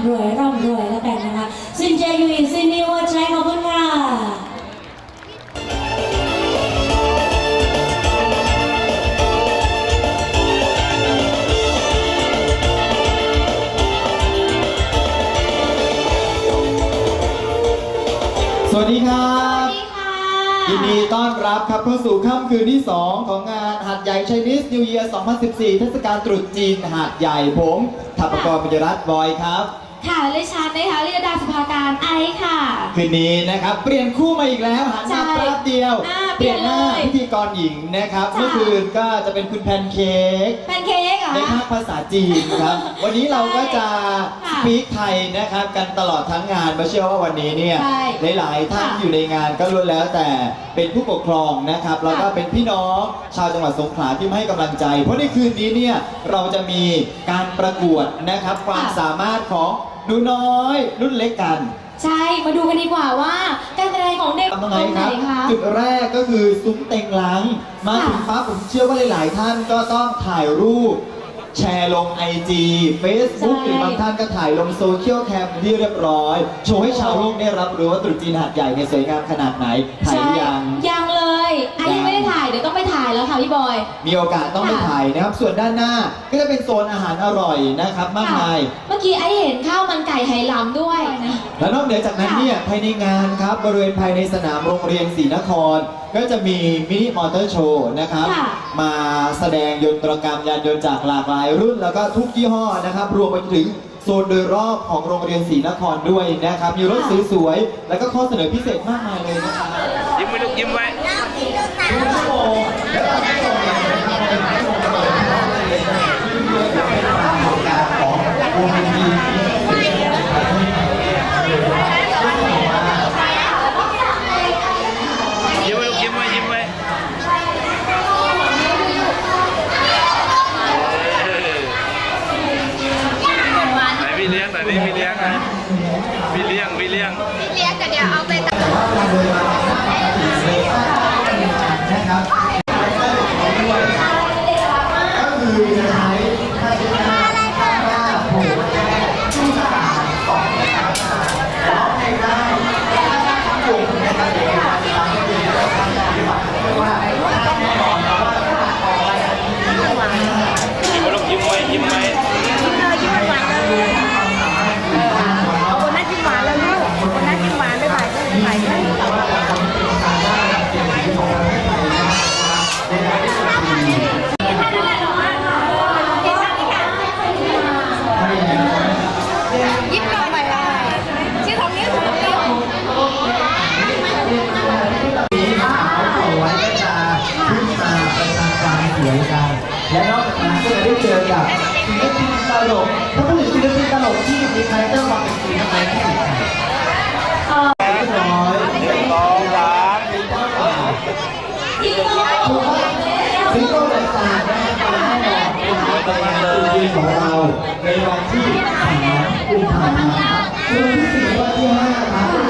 ำรวยร่ำรวยแล้วกันนะคะซินเจยูอีซินนิวใจขอบคุณค่ะสวัสดีครับยินดีต้อนรับครับเข้าสู่ค่ำคืนที่ 2 ของงานหัดใหญ่ Chinese New Year 2014 เทศกาลตรุษจีนหาดใหญ่ผมทัพกรปิยรัตน์บอยครับ ค่ะเลชันนะคะลิยดาสุภาการไอซ์ค่ะ คืนนี้นะครับ เปลี่ยนคู่มาอีกแล้วหันใช่มาแป๊บเดียว อ่า เปลี่ยนหน้าเปลี่ยนเลยพิธีกรหญิงนะครับจ้ะเมื่อคืนก็จะเป็นคุณแพนเค้กแพนเค้กเหรอในคะภาคภาษาจีนครับ วันนี้เราก็จะค่ะสปีกไทยนะครับ กันตลอดทั้งงานมาเชื่อว่าวันนี้เนี่ยใช่หลายๆท่านค่ะอยู่ในงานก็ล้วนแล้วแต่เป็นผู้ปกครองนะครับแล้วก็ค่ะเป็นพี่น้องชาวจังหวัดสงขลาที่มาให้กำลังใจ เพราะในคืนนี้เนี่ยเราจะมีการประกวดนะครับความสามารถของหนูน้อยรุ่นเล็กกัน ใช่มาดูกันดีกว่าว่า การแสดงของเด็กทำตยัรงงไงไหคนรับคะจุดแรกก็คือซุ้มเต็งหลัง มาค่ะถึงปั๊บผมเชื่อว่าหลาย ๆ ท่านก็ต้องถ่ายรูปแชร์ลง IG Facebook ใช่หรือบางท่านก็ถ่ายลงโซเชียลแคมที่เรียบร้อย โชว์ให้ชาวโลกได้รับรู้ว่าตรุษจีนหาดใหญ่เนี่ยสวยงามขนาดไหน ถ่ายหรือยัง ยังเลยไอซ์ยังไม่ได้ถ่าย เดี๋ยวต้องไปถ่ายแล้วค่ะพี่บอย มีโอกาสต้องไปค่ะถ่ายนะครับ ส่วนด้านหน้าก็จะเป็นโซนอาหารอร่อยนะครับ มากมายค่ะเมื่อกี้ไอซ์เห็นข้าวมันไก่ไหหลำด้วยนะและนอกเหนือจากนั้นค่ะเนี่ยภายในงานครับบริเวณภายในสนามโรงเรียนศรีนคร ก็จะมีมินิมอเตอร์โชว์นะครับค่ะมาแสดงยนตรกรรมยานยนต์จากหลากหลายรุ่น แล้วก็ทุกยี่ห้อนะครับ รวมไปถึงโซนโดยรอบของโรงเรียนศรีนครด้วยนะครับ มีรถสวยๆแล้วก็ข้อเสนอพิเศษมากมายเลยนะครับยิ้มไว้ลูกยิ้มไว้ทุกชั่วโมง และตอนนี้ส่งมานะครับเป็นชั่วโมงตลอดทั้งวันเลยนะครับที่เพื่อจะเป็นความของการของวงดนตรี ยิ้มไว้ลูกยิ้มไว้ยิ้มไว้เออไหนพี่เลี้ยงไหนนี่พี่เลี้ยงนะพี่เลี้ยงพี่เลี้ยง นะค ซิงเกิลเดอะสตาร์นะครับแน่นอนเป็นงานจุดยืนของเราในวันที่3กุมภาพันธ์ครับส่วนที่สี่วันที่ห้าครับ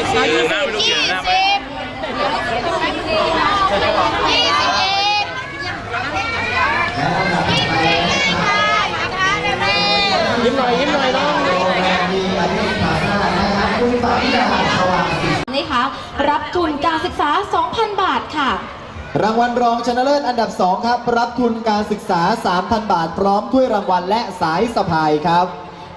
ยี่สิบหน้าไม่รู้เขียนหน้าไปยี่สิบเอ็ดและลำดับต่อไปนะครับยิ้มหน่อยยิ้มหน่อยน้องโรงแรมดีประเทศพาซ่านะครับคุณปาริดาสว่างศรีนะคะรับทุนการศึกษา 2,000 บาทค่ะ รางวัลรองชนะเลิศอันดับ 2 ครับ รับทุนการศึกษา 3,000 บาท พร้อมถ้วยรางวัลและสายสะพายครับ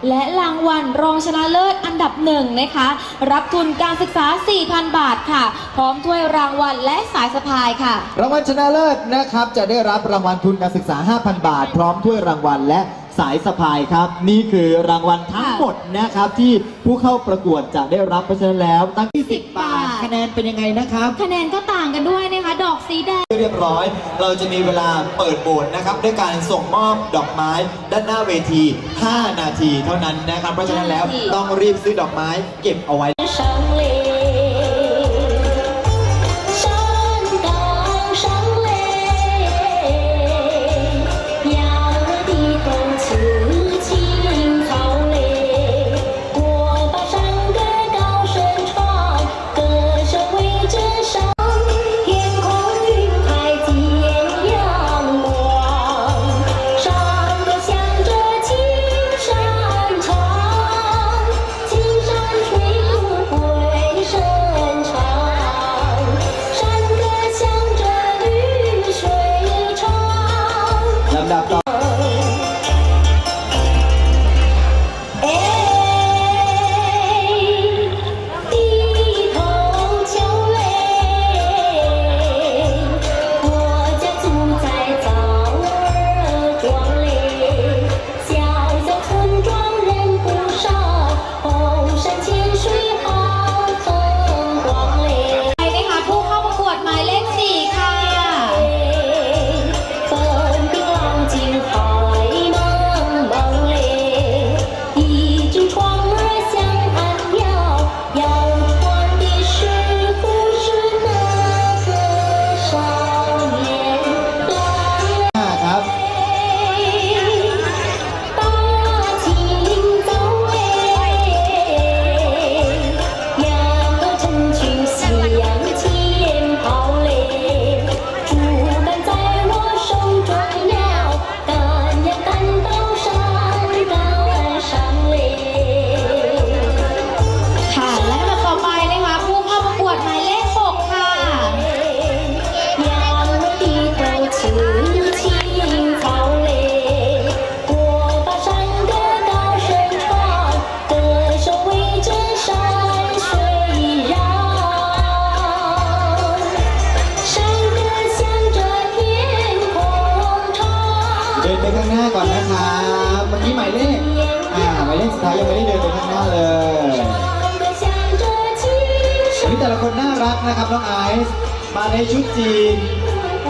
และรางวัลรองชนะเลิศอันดับหนึ่งนะคะ รับทุนการศึกษา 4,000 บาทค่ะ พร้อมถ้วยรางวัลและสายสะพายค่ะ รางวัลชนะเลิศนะครับ จะได้รับรางวัลทุนการศึกษา 5,000 บาท พร้อมถ้วยรางวัลและ สายสะพายครับ นี่คือรางวัลทั้งหมดนะครับ ที่ผู้เข้าประกวดจะได้รับเพราะฉะนั้นแล้ว ตั้งที่10 บาท คะแนนเป็นยังไงนะครับ คะแนนก็ต่างกันด้วยนะคะ ดอกสีแดง เรียบร้อย เราจะมีเวลาเปิดโบนนะครับ ด้วยการส่งมอบดอกไม้ด้านหน้าเวที 5 นาทีเท่านั้นนะครับ เพราะฉะนั้นแล้วต้องรีบซื้อดอกไม้เก็บเอาไว้ กนะครับน้องไอซ์มาในชุดจีน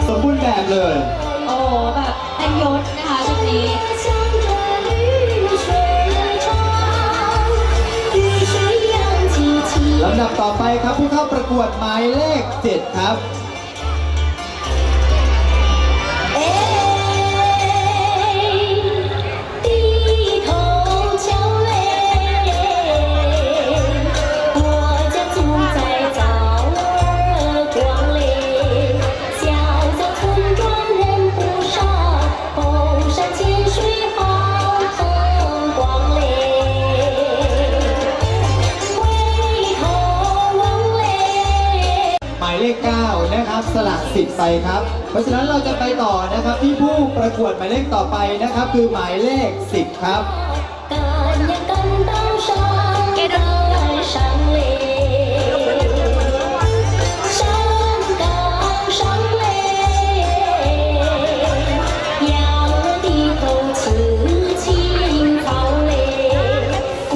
สมบูรณ์แบบเลย โอ้แบบเต็มยศนะคะชุดนี้ลำดับต่อไปครับผู้เข้าประกวดหมายเลข 7 ครับ เลข 9 นะครับ สละสิทธิ์ไปครับ เพราะฉะนั้นเราจะไปต่อนะครับที่ผู้ประกวดหมายเลขต่อไปนะครับ คือหมายเลข 10 ครับ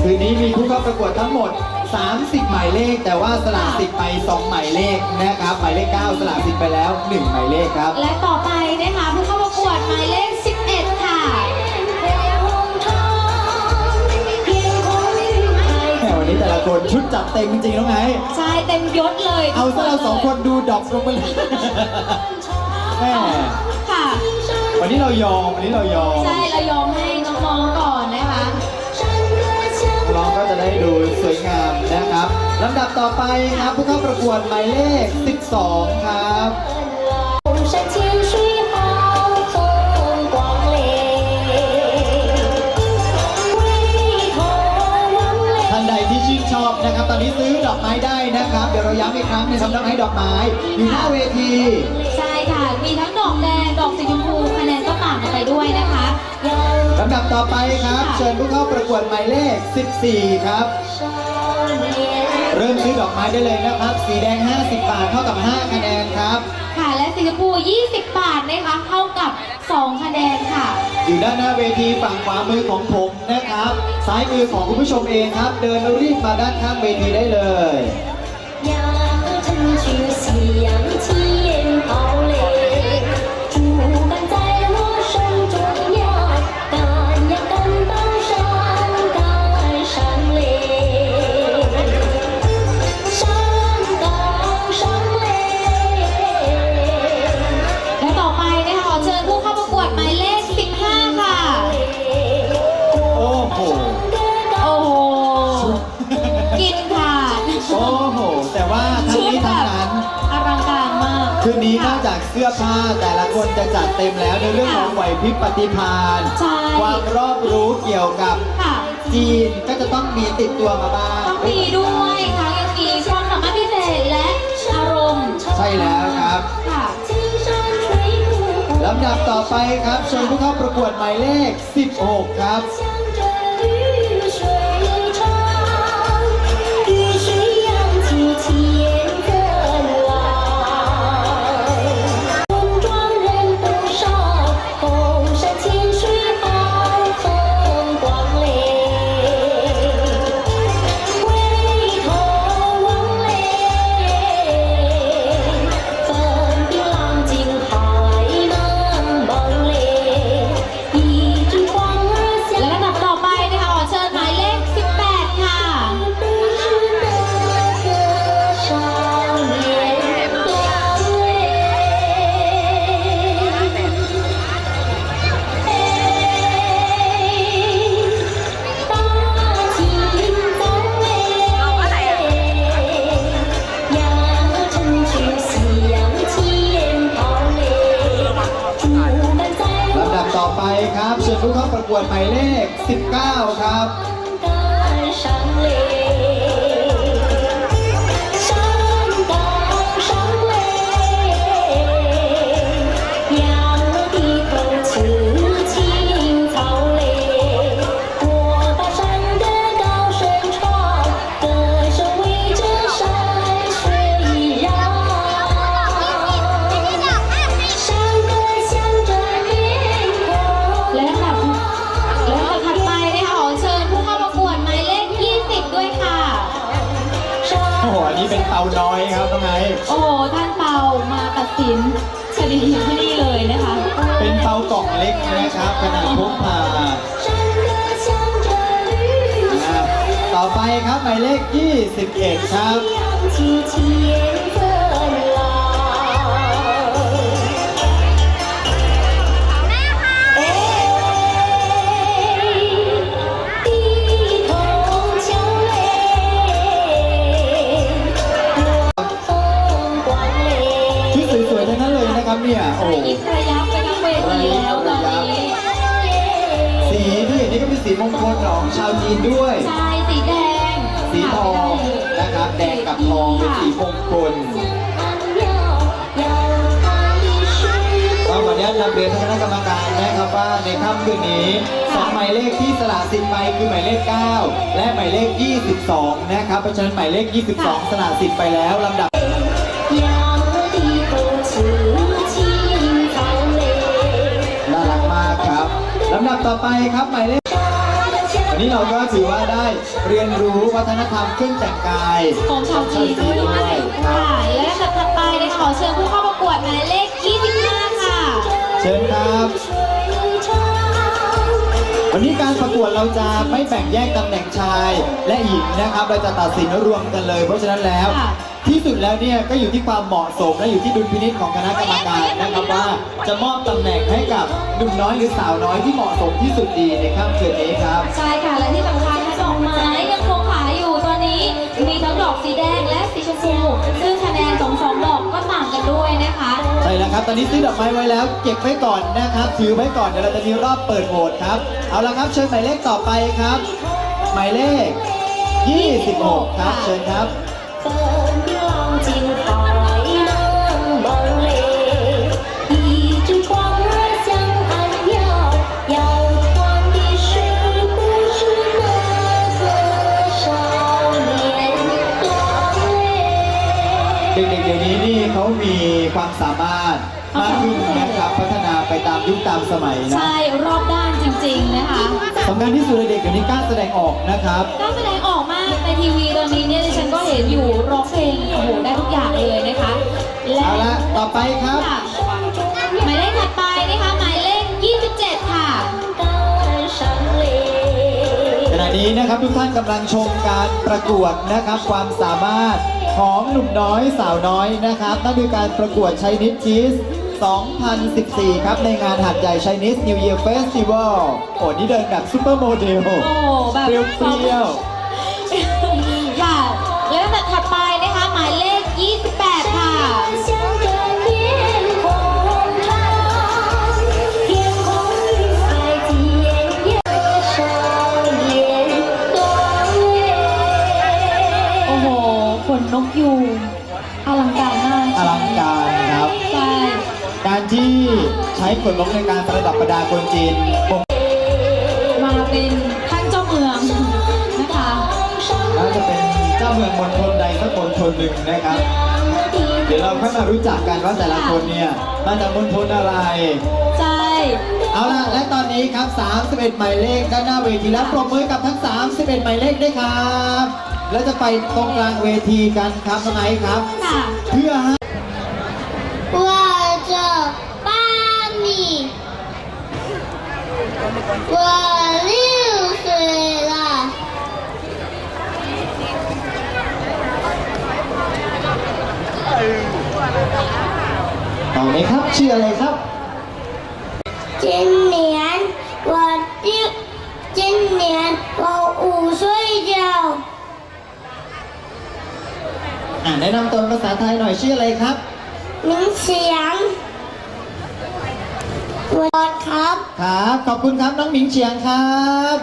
คืนนี้มีผู้เข้าประกวดทั้งหมด 30 หมายเลข แต่ว่าสลากสิบไป 2 หมายเลขนะครับ หมายเลข 9 สลากสิบไปแล้ว 1 หมายเลขครับ และต่อไปนะคะผู้เข้าประกวดหมายเลข 11 ค่ะแหมวันนี้แต่ละคนชุดจับเต็มจริงๆน้องไงใช่เต็มยศเลยเอาซะเราสองคนดูดอกลงไปเลยแม่ค่ะ วันนี้เรายอม วันนี้เรายอม ใช่เรายอมให้น้องๆก่อนนะ ร้องก็จะได้ดูสวยงามนะครับลำดับต่อไปครับผู้เข้าประกวดหมายเลข 12 ครับท่านะครับตอนนี้ซื้อดอกไม้ได้นะครับ เดี๋ยวเราย้ำอีกครั้งในสำนักให้ดอกไม้ อยู่หน้าเวที ใช่ค่ะ มีทั้งดอกแดง ดอกสีชมพูคะแนนก็ต่างกันไปด้วยนะคะำดับต่อไปครับ เชิญผู้เข้าประกวดหมายเลข 14 ครับ 少年。 เริ่มซื้อดอกไม้ได้เลยนะครับ สีแดง 50 บาทเท่ากับ 5 คะแนนครับ ค่ะ และสีชมพู 20 บาทนะคะ เท่ากับ 2 คะแนนค่ะ อยู่ด้านหน้าเวทีฝั่งขวามือของผมนะครับ ซ้ายมือของคุณผู้ชมเองครับ เดินรีบมาด้านข้างเวทีได้เลย 呀，晨君夕阳起烟好嘞， สื้อผ้าแต่ละคนจะจัดเต็มแล้วในเรื่องของไหวพริบปฏิภาณความรอบรู้เกี่ยวกับจีนก็จะต้องมีติดตัวมาบ้างต้องมีด้วยค่ะยังมีความสามารถพิเศษและอารมณ์ใช่แล้วครับลำดับต่อไปครับเชิญผู้เข้าประกวดหมายเลข 16 ครับ ครับหมายเลข 21 ครับชุดสวยๆทั้งนั้นเลยนะครับเนี่ยโอ้ยิ้ะไปแล้วตอนนี้สีที่เห็นนี่ก็เป็นสีมงคลของชาวจีนด้วย ทองเป็นสีมงคลเอาวันนี้นำเรียนคณะกรรมการนะครับว่าในค่ำคืนนี้สองหมายเลขที่สละสิทธิ์ไปคือหมายเลข 9 และหมายเลข 22 นะครับเพราะฉะนั้นหมายเลข 22 สละสิทธิ์ไปแล้วลำดับน่ารักมากครับลำดับต่อไปครับหมายเลข นนี้เราก็ถือว่าได้เรียนรู้วัฒนธรรมเครื่องแต่งกายของชาวจีนด้วยค่ะและลำดับถัดไปนะคะขอเชิญผู้เข้าประกวดหมายเลข25ค่ะ เชิญครับ水长。วันนี้การประกวดวดเราจะไม่แบ่งแยกตำแหน่งชายและหญิงนะครับ เราจะตัดสินรวมกันเลย เพราะฉะนั้นแล้วค่ะ ที่สุดแล้วเนี่ยก็อยู่ที่ความเหมาะสมและอยู่ที่ดุลพินิจของคณะกรรมการนะครับว่า จะมอบตำแหน่งให้กับหนุ่มน้อยหรือสาวน้อยที่เหมาะสมที่สุดดีในค่ำคืนนี้ครับ ใช่ค่ะ และที่สำคัญดอกไม้ยังคงขายอยู่ตอนนี้ มีทั้งดอกสีแดงและสีชมพูซึ่งคะแนนสองสองดอกก็ต่างกันด้วยนะคะ ใช่แล้วครับ ตอนนี้ซื้อดอกไม้ไว้แล้ว เก็บไว้ก่อนนะครับ ถือไว้ก่อนเดี๋ยวเราจะมีรอบเปิดโหวตครับ เอาละครับเชิญหมายเลขต่อไปครับ หมายเลข 26 ครับเชิญครับ ตามยุคตามสมัยนะ ใช่รอบด้านจริง ๆ นะคะสำคัญที่สุดเลยเด็กเดี๋ยวนี้กล้าแสดงออกนะครับ กล้าแสดงออกมากในทีวีตอนนี้เนี่ยฉันก็เห็นอยู่ร้องเพลงโอ้โหได้ทุกอย่างเลยนะคะเอาละต่อไปครับ หมายเลขถัดไปนะคะหมายเลข 27 ค่ะ ขณะนี้นะครับทุกท่านกำลังชมการประกวดนะครับความสามารถของหนุ่มน้อยสาวน้อยนะครับนั่นคือการประกวดใช้นิดจีส 2014 ครับ ในงานหัดใหญ่ Chinese New Year Festival โอ้นี่เดินแบบซูเปอร์โมเดลเปรี้ยวเปรี้ยวค่ะแล้วแต่ถัดไปนะคะ หมายเลข 28 ค่ะโอ้โหขนนกยูงอลังการมาก ใช้ขนนกในการประดับประดาคนจีนผมมาเป็นท่านเจ้าเมืองนะคะน่าจะเป็นเจ้าเมืองมณฑลใดสักมณฑลหนึ่งนะครับ เดี๋ยวเราค่อยมารู้จักกันว่าแต่ละคนเนี่ยมาจากมณฑลอะไร ใช่ เอาล่ะ และตอนนี้ครับ 31 หมายเลขด้านหน้าเวทีแล้วปรบมือกับทั้ง 31 หมายเลขด้วยครับ แล้วจะไปตรงกลางเวทีกันครับทำไมครับค่ะเพื่อให้ ชื่ออะไรครับ今年我六，今年我五岁了。อ่าแนะนำตัวภาษาไทยหน่อยชื่ออะไรครับ明祥我ครับครับขอบคุณครับน้องหมิงเฉียงครับ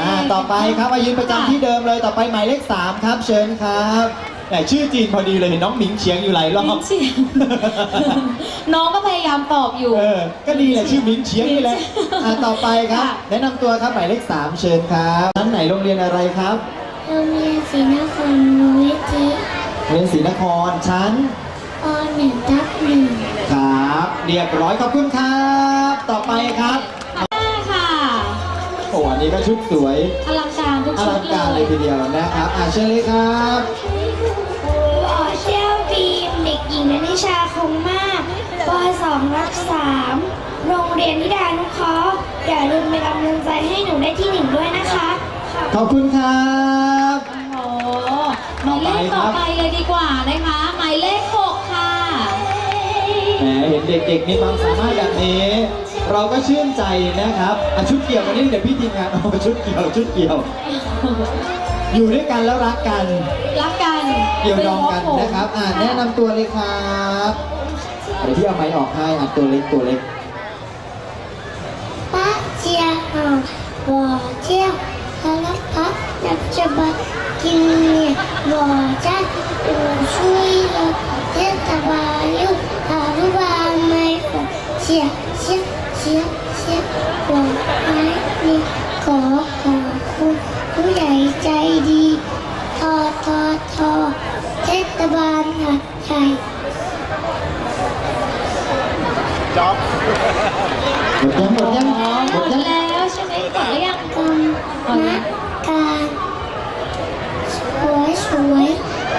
อ่าต่อไปครับอายุประจำที่เดิมเลยต่อไปหมายเลขสามครับเชิญครับแต่ชื่อจีนพอดีเลยน้องหมิงเฉียงอยู่หลายรอบ น้องก็พยายามตอบอยู่ เออ ก็ดีแหละชื่อหมิงเฉียงนี่แหละอ่าต่อไปครับค่ะแนะนำตัวครับหมายเลข3เชิญครับชั้นไหนโรงเรียนอะไรครับโรงเรียนศรีนครมูลนิธิโรงเรียนศรีนครชั้น ปหนึ่งทับหนึ่งครับ เรียบร้อยขอบคุณครับ ต่อไปครับค่ะโอ้อันนี้ก็ชุดสวยอลังการทุกอชุลัดงเลการเลยยทีเดียวนะครับอ่าเชิญเลยครับขอเชี่ยวบีมเด็กหญิงนันทิชาคงมาก ปสองรับสามโรงเรียนนิดานุเคราะห์อย่าลืมเป็นกำลังใจให้หนูได้ที่หนึ่งด้วยนะคะขอบคุณครับโอ้โหหมายเลขต่อไปเลยดีกว่านะคะหมายเลขหกค่ะแหมเห็นเด็กๆมีความสามารถแบบนี้ เราก็ชื่นใจนะครับอะชุดเกี่ยววันนี้เดี๋ยวพี่ทีมงานเอาชุดเกี่ยวชุดเกี่ยว อยู่ด้วยกันแล้วรักกัน รักกันเกี่ยวดองกันนะครับ อ่าแนะนำตัวเลยครับเดี๋ยวพี่เอาไม้ออกให้อะตัวเล็กตัวเล็กป้าเจียหา我叫ฮาลพัอยากจะมากินเนี่ยบอกจะอยู่ช่วยเราเทศบาลลูกอนุบาลไม่ขอเชียเชียเชียเชียบอไม้นี่ขอขอบคุณผู้ใหญ่ใจดีทอทอทอเทศบาลหัดใหญ่ หมดยังหมดยังอ๋อหหมมดดยังแล้วใช่ไหมหมดหรือยังกรรมการสวยสวย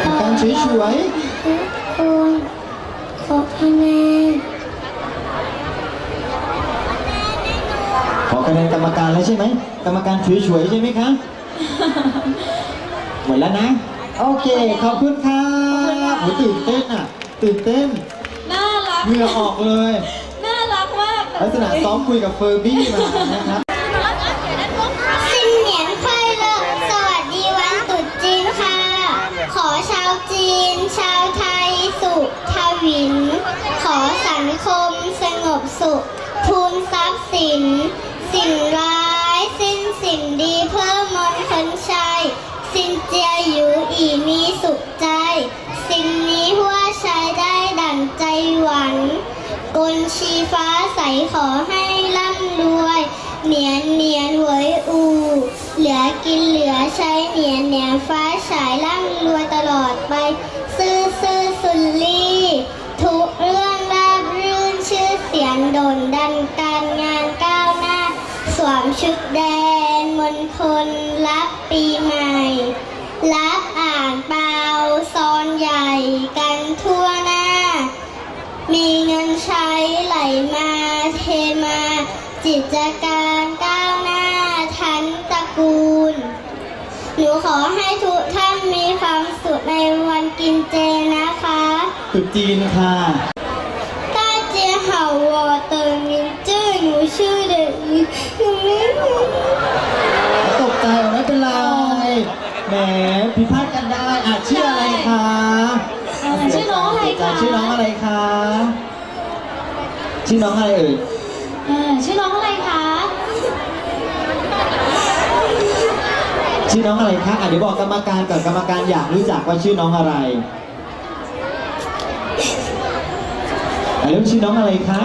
การสวยทุกคนขอคะแนนๆขอคะแนนกรรมรมการแล้วใช่ไหมกรรมการช่วยๆใช่ไหมคะหมดแล้วนะ โอเคขอบคุณครับโหตื่นเต้นอะตื่นเต้นน่ารักเหงื่อออกเลยน่ารักมาก ลักษณะซ้อมคุยกับเฟอร์บี้มานะครับ ขอให้ร่ำรวย เหนียนเหนียนหวยอู เหลือกินเหลือใช้เหนียนเหนียนฟ้าฉายร่ำรวยตลอดไป ซื่อซื่อสุนลีทุกเรื่องราบรื่นชื่อเสียงโด่งดังการงานก้าวหน้า สวมชุดแดงมนทนรับปีใหม่ รับอ่างเปล่าซอนใหญ่กันทั่วหน้า มีเงินใช้ไหลมา กิจการก้าวหน้าทั้นตระกูล หนูขอให้ทุกท่านมีความสุขในวันกินเจนะคะตุจีนค่ะต้าเจียหาวอเตอร์มินจื้อหนูชื่อเด็กหญิงหนูไม่ตกใจไม่เป็นไรแหมพิพาทกันได้อาจชื่ออะไรคะชื่อน้องอะไรคะชื่อน้องอะไรคะชื่อน้องอะไรเอ่ย เออชื่อน้องอะไรคะชื่อน้องอะไรคะอะเดี๋ยวบอกกรรมการก่อนกรรมการอยากรู้จักว่าชื่อน้องอะไรอะแล้วชื่อน้องอะไรคะ